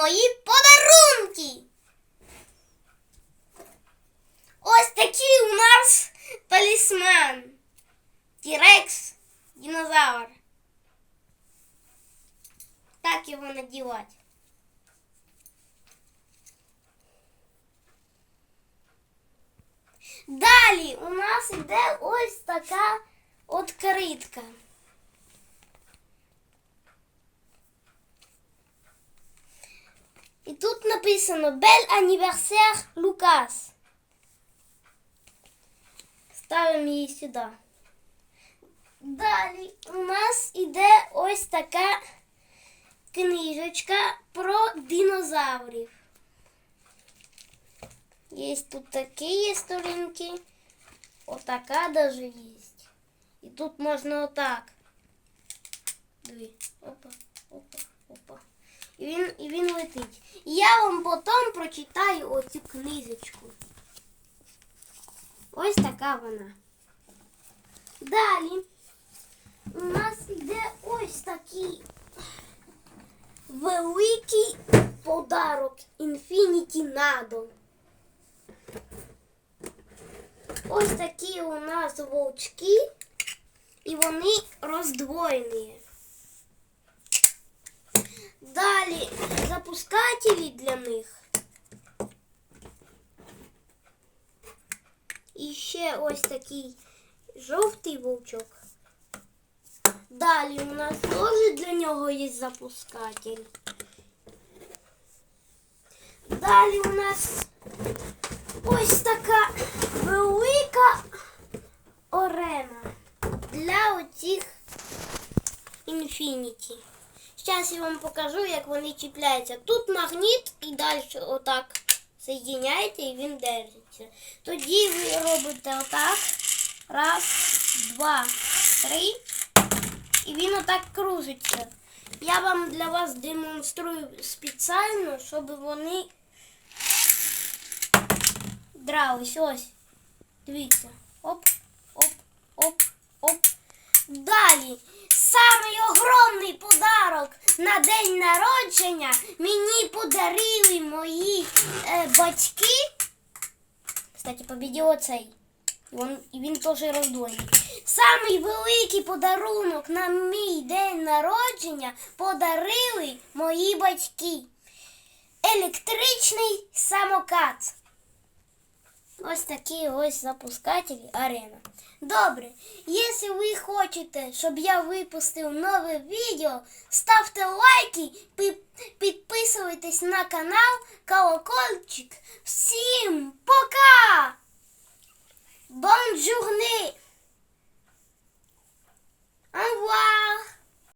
мої подарунки. Ось такий у нас талісман. Тірекс, динозавр. Так його надівати. Далі у нас іде ось така откритка. написано Бель анniversaire Лукас. Ставимо її сюди. Далі у нас іде ось така книжечка про динозаврів. Є тут такі сторінки. Отака даже є. І тут можна отак. Диви. Опа, опа, опа. І він, і він летить. І я вам потім прочитаю оцю книжечку. Ось така вона. Далі у нас іде ось такий великий подарок Infinity Nado. Ось такі у нас вовчки, і вони роздвоєні. Далі запускателі для них. І ще ось такий жовтий вовчок. Далі у нас теж для нього є запускатель. Далі у нас ось така велика орена для оцих інфініті. Зараз я вам покажу, як вони чіпляються. Тут магніт і далі отак соєдиняєте і він держиться. Тоді ви робите отак. Раз, два, три. І він отак кружиться. Я вам для вас демонструю спеціально, щоб вони дрались. Ось. Дивіться. Оп, на день народження мені подарили мої е, батьки. Кстати, побідів оцей. Він, він теж роздвоєний. Самий великий подарунок на мій день народження подарили мої батьки. Електричний самокат. Ось такі ось запускателі арена. Добре, ви хочете, щоб я випустив нове відео, ставте лайки, підписуйтесь на канал, колокольчик. Всім пока! Journée